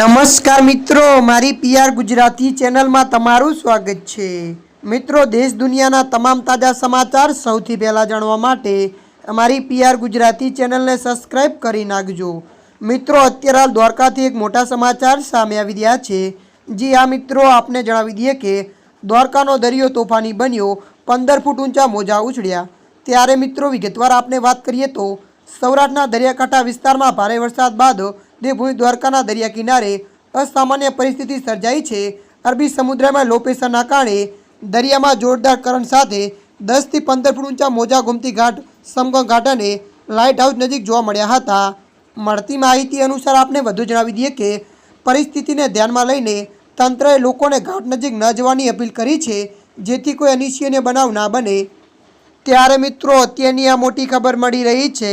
નમસ્કાર મિત્રો, મારી પીઆર ગુજરાતી ચેનલમાં તમારું સ્વાગત છે. મિત્રો, દેશ દુનિયાના તમામ તાજા સમાચાર સૌથી પહેલાં જાણવા માટે અમારી પીઆર ગુજરાતી ચેનલને સબસ્ક્રાઇબ કરી નાખજો. મિત્રો, અત્યારે હાલ દ્વારકાથી એક મોટા સમાચાર સામે આવી રહ્યા છે. જી આ મિત્રો, આપને જણાવી દઈએ કે દ્વારકાનો દરિયો તોફાની બન્યો, પંદર ફૂટ ઊંચા મોજા ઉછળ્યા. ત્યારે મિત્રો, વિગતવાર આપને વાત કરીએ તો સૌરાષ્ટ્રના દરિયાકાંઠા વિસ્તારમાં ભારે વરસાદ બાદ દેવભૂમિ દ્વારકાના દરિયા કિનારે અસામાન્ય પરિસ્થિતિ સર્જાઈ છે. અરબી સમુદ્રમાં લો પ્રેશરના કારણે દરિયામાં જોરદાર કરંટ સાથે દસથી પંદર ફૂટ ઊંચા મોજા ગુમતી ઘાટ, સમગમ ઘાટ અને લાઇટ હાઉસ નજીક જોવા મળ્યા હતા. મળતી માહિતી અનુસાર આપને વધુ જણાવી દઈએ કે પરિસ્થિતિને ધ્યાનમાં લઈને તંત્રએ લોકોને ઘાટ નજીક ન જવાની અપીલ કરી છે. જેથી કોઈ અનિશ્ચયનીય બનાવ ના બને. ત્યારે મિત્રો, અત્યારની આ મોટી ખબર મળી રહી છે.